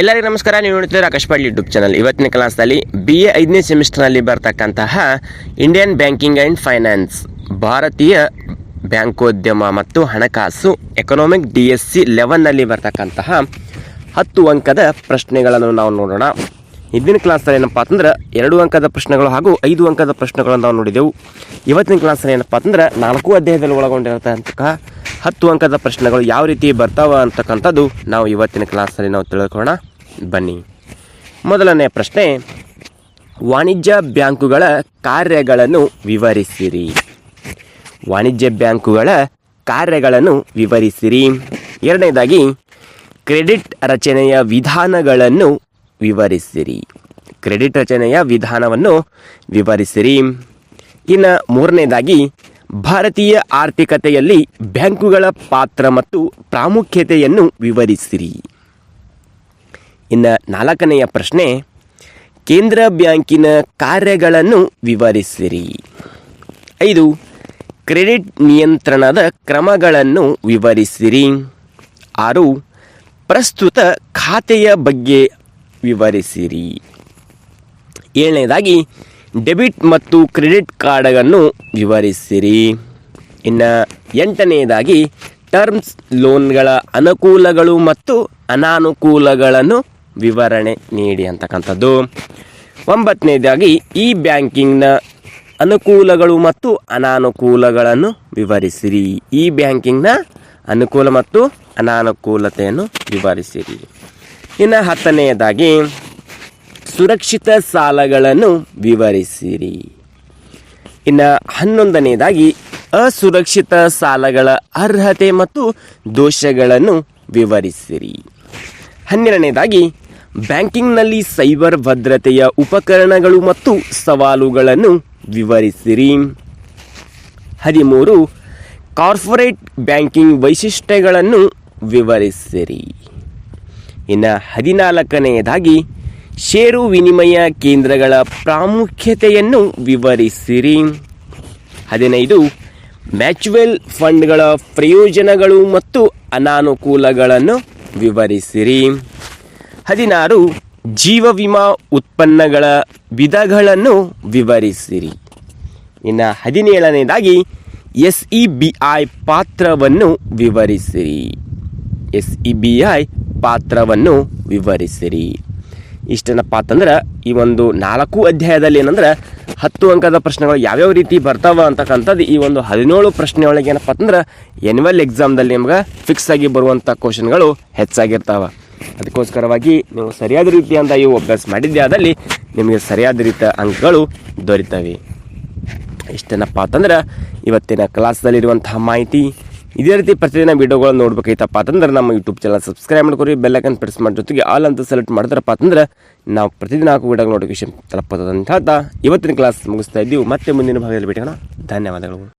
ಎಲ್ಲರಿಗೂ ನಮಸ್ಕಾರ. ನೀವು ನೋಡ್ತಿದ್ದೀರಾ ಆಕಾಶಪಾಡಿ ಯೂಟ್ಯೂಬ್ ಚಾನಲ್ ಇವತ್ತಿನ ಕ್ಲಾಸ್ನಲ್ಲಿ ಬಿ ಎ ಐದನೇ ಸೆಮಿಸ್ಟರ್ನಲ್ಲಿ ಬರ್ತಕ್ಕಂತಹ ಇಂಡಿಯನ್ ಬ್ಯಾಂಕಿಂಗ್ ಆ್ಯಂಡ್ ಫೈನಾನ್ಸ್ ಭಾರತೀಯ ಬ್ಯಾಂಕೋದ್ಯಮ ಮತ್ತು ಹಣಕಾಸು ಎಕನಾಮಿಕ್ ಡಿ ಎಸ್ ಸಿ ಲೆವೆನ್ನಲ್ಲಿ ಬರ್ತಕ್ಕಂತಹ ಹತ್ತು ಅಂಕದ ಪ್ರಶ್ನೆಗಳನ್ನು ನಾವು ನೋಡೋಣ. ಹಿಂದಿನ ಕ್ಲಾಸಲ್ಲಿ ಏನಪ್ಪ ಅಂತಂದ್ರೆ ಎರಡು ಅಂಕದ ಪ್ರಶ್ನೆಗಳು ಹಾಗೂ ಐದು ಅಂಕದ ಪ್ರಶ್ನೆಗಳನ್ನು ನಾವು ನೋಡಿದೆವು. ಇವತ್ತಿನ ಕ್ಲಾಸಲ್ಲಿ ಏನಪ್ಪ ಅಂತಂದ್ರೆ ನಾಲ್ಕು ಅಧ್ಯಾಯದಲ್ಲಿ ಒಳಗೊಂಡಿರತಕ್ಕಂತಹ ಹತ್ತು ಅಂಕದ ಪ್ರಶ್ನೆಗಳು ಯಾವ ರೀತಿ ಬರ್ತಾವ ಅಂತಕ್ಕಂಥದ್ದು ನಾವು ಇವತ್ತಿನ ಕ್ಲಾಸಲ್ಲಿ ನಾವು ತಿಳ್ಕೊಳ್ಳೋಣ. ಬನ್ನಿ. ಮೊದಲನೇ ಪ್ರಶ್ನೆ, ವಾಣಿಜ್ಯ ಬ್ಯಾಂಕುಗಳ ಕಾರ್ಯಗಳನ್ನು ವಿವರಿಸಿರಿ. ವಾಣಿಜ್ಯ ಬ್ಯಾಂಕುಗಳ ಕಾರ್ಯಗಳನ್ನು ವಿವರಿಸಿರಿ. ಎರಡನೇದಾಗಿ, ಕ್ರೆಡಿಟ್ ರಚನೆಯ ವಿಧಾನಗಳನ್ನು ವಿವರಿಸಿರಿ. ಕ್ರೆಡಿಟ್ ರಚನೆಯ ವಿಧಾನವನ್ನು ವಿವರಿಸಿರಿ. ಇನ್ನು ಮೂರನೇದಾಗಿ ಭಾರತೀಯ ಆರ್ಥಿಕತೆಯಲ್ಲಿ ಬ್ಯಾಂಕುಗಳ ಪಾತ್ರ ಮತ್ತು ಪ್ರಾಮುಖ್ಯತೆಯನ್ನು ವಿವರಿಸಿರಿ. ಇನ್ನು ನಾಲ್ಕನೆಯ ಪ್ರಶ್ನೆ, ಕೇಂದ್ರ ಬ್ಯಾಂಕಿನ ಕಾರ್ಯಗಳನ್ನು ವಿವರಿಸಿರಿ. ಐದು, ಕ್ರೆಡಿಟ್ ನಿಯಂತ್ರಣದ ಕ್ರಮಗಳನ್ನು ವಿವರಿಸಿರಿ. ಆರು, ಪ್ರಸ್ತುತ ಖಾತೆಯ ಬಗ್ಗೆ ವಿವರಿಸಿರಿ. ಏಳನೇದಾಗಿ ಡೆಬಿಟ್ ಮತ್ತು ಕ್ರೆಡಿಟ್ ಕಾರ್ಡನ್ನು ವಿವರಿಸಿರಿ. ಇನ್ನು ಎಂಟನೆಯದಾಗಿ ಟರ್ಮ್ಸ್ ಲೋನ್ಗಳ ಅನುಕೂಲಗಳು ಮತ್ತು ಅನಾನುಕೂಲಗಳನ್ನು ವಿವರಣೆ ನೀಡಿ ಅಂತಕ್ಕಂಥದ್ದು. ಒಂಬತ್ತನೇದಾಗಿ ಈ ಬ್ಯಾಂಕಿಂಗ್ನ ಅನುಕೂಲಗಳು ಮತ್ತು ಅನಾನುಕೂಲಗಳನ್ನು ವಿವರಿಸಿರಿ. ಈ ಬ್ಯಾಂಕಿಂಗ್ನ ಅನುಕೂಲ ಮತ್ತು ಅನಾನುಕೂಲತೆಯನ್ನು ವಿವರಿಸಿರಿ. ಇನ್ನು ಹತ್ತನೆಯದಾಗಿ ಸುರಕ್ಷಿತ ಸಾಲಗಳನ್ನು ವಿವರಿಸಿರಿ. ಇನ್ನು ಹನ್ನೊಂದನೇದಾಗಿ, ಅಸುರಕ್ಷಿತ ಸಾಲಗಳ ಅರ್ಹತೆ ಮತ್ತು ದೋಷಗಳನ್ನು ವಿವರಿಸಿರಿ. ಹನ್ನೆರಡನೇದಾಗಿ, ಬ್ಯಾಂಕಿಂಗ್ನಲ್ಲಿ ಸೈಬರ್ ಭದ್ರತೆಯ ಉಪಕರಣಗಳು ಮತ್ತು ಸವಾಲುಗಳನ್ನು ವಿವರಿಸಿರಿ. ಹದಿಮೂರು, ಕಾರ್ಪೊರೇಟ್ ಬ್ಯಾಂಕಿಂಗ್ ವೈಶಿಷ್ಟ್ಯಗಳನ್ನು ವಿವರಿಸಿರಿ. ಇನ್ನು ಹದಿನಾಲ್ಕನೆಯದಾಗಿ ಷೇರು ವಿನಿಮಯ ಕೇಂದ್ರಗಳ ಪ್ರಾಮುಖ್ಯತೆಯನ್ನು ವಿವರಿಸಿರಿ. ಹದಿನೈದು, ಮ್ಯಾಚುವೆಲ್ ಫಂಡ್ಗಳ ಪ್ರಯೋಜನಗಳು ಮತ್ತು ಅನಾನುಕೂಲಗಳನ್ನು ವಿವರಿಸಿರಿ. ಹದಿನಾರು, ಜೀವ ವಿಮಾ ಉತ್ಪನ್ನಗಳ ವಿಧಗಳನ್ನು ವಿವರಿಸಿರಿ. ಇನ್ನು ಹದಿನೇಳನೇದಾಗಿ ಎಸ್ ಇ ಬಿ ಐ ಪಾತ್ರವನ್ನು ವಿವರಿಸಿರಿ. ಎಸ್ ಇ ಬಿ ಐ ಪಾತ್ರವನ್ನು ವಿವರಿಸಿರಿ. ಇಷ್ಟೇನಪ್ಪ ಅಂತಂದ್ರೆ ಈ ಒಂದು ನಾಲ್ಕು ಅಧ್ಯಾಯದಲ್ಲಿ ಏನಂದ್ರೆ ಹತ್ತು ಅಂಕದ ಪ್ರಶ್ನೆಗಳು ಯಾವ್ಯಾವ ರೀತಿ ಬರ್ತಾವ ಅಂತಕ್ಕಂಥದ್ದು ಈ ಒಂದು ಹದಿನೇಳು ಪ್ರಶ್ನೆ ಒಳಗೆ ಏನಪ್ಪ ಅಂತಂದ್ರೆ ಎನ್ಯುವಲ್ ಎಕ್ಸಾಮ್ದಲ್ಲಿ ನಿಮ್ಗೆ ಫಿಕ್ಸ್ ಆಗಿ ಬರುವಂಥ ಕ್ವಶನ್ಗಳು ಹೆಚ್ಚಾಗಿರ್ತಾವೆ. ಅದಕ್ಕೋಸ್ಕರವಾಗಿ ನೀವು ಸರಿಯಾದ ರೀತಿಯಿಂದ ಇವು ಅಭ್ಯಾಸ ಮಾಡಿದ್ದೆ ಆದಲ್ಲಿ ನಿಮಗೆ ಸರಿಯಾದ ರೀತಿಯ ಅಂಕಗಳು ದೊರೀತವೆ. ಇಷ್ಟೇನಪ್ಪ ಅಂತಂದ್ರೆ ಇವತ್ತಿನ ಕ್ಲಾಸ್ದಲ್ಲಿರುವಂತಹ ಮಾಹಿತಿ ಇದೇ ರೀತಿ ಪ್ರತಿದಿನ ವಿಡಿಯೋಗಳನ್ನು ನೋಡ್ಬೇಕಾಯ್ತಪ್ಪ ಅಂತಂದ್ರೆ ನಮ್ಮ ಯೂಟ್ಯೂಬ್ ಚಾನಲ್ ಸಬ್ಸ್ಕ್ರೈಬ್ ಮಾಡ್ಕೊರಿ ಬೆಲ್ಲೈಕನ್ ಪ್ರೆಸ್ ಮಾಡಿ ಜೊತೆಗೆ ಆಲ್ ಅಂತ ಸೆಲೆಕ್ಟ್ ಮಾಡಿದ್ರಪ್ಪ ಅಂತಂದ್ರೆ ನಾವು ಪ್ರತಿದಿನ ಹಾಕೋ ವಿಡಿಯೋ ನೋಟಿಫಿಕೇಶನ್ ತಲುಪೋದಂತ ಹೇಳ್ತಾ ಇವತ್ತಿನ ಕ್ಲಾಸ್ ಮುಗಿಸ್ತಾ ಇದ್ದೀವಿ. ಮತ್ತೆ ಮುಂದಿನ ಭಾಗದಲ್ಲಿ ಭೇಟಿಗೋಣ ಧನ್ಯವಾದಗಳು.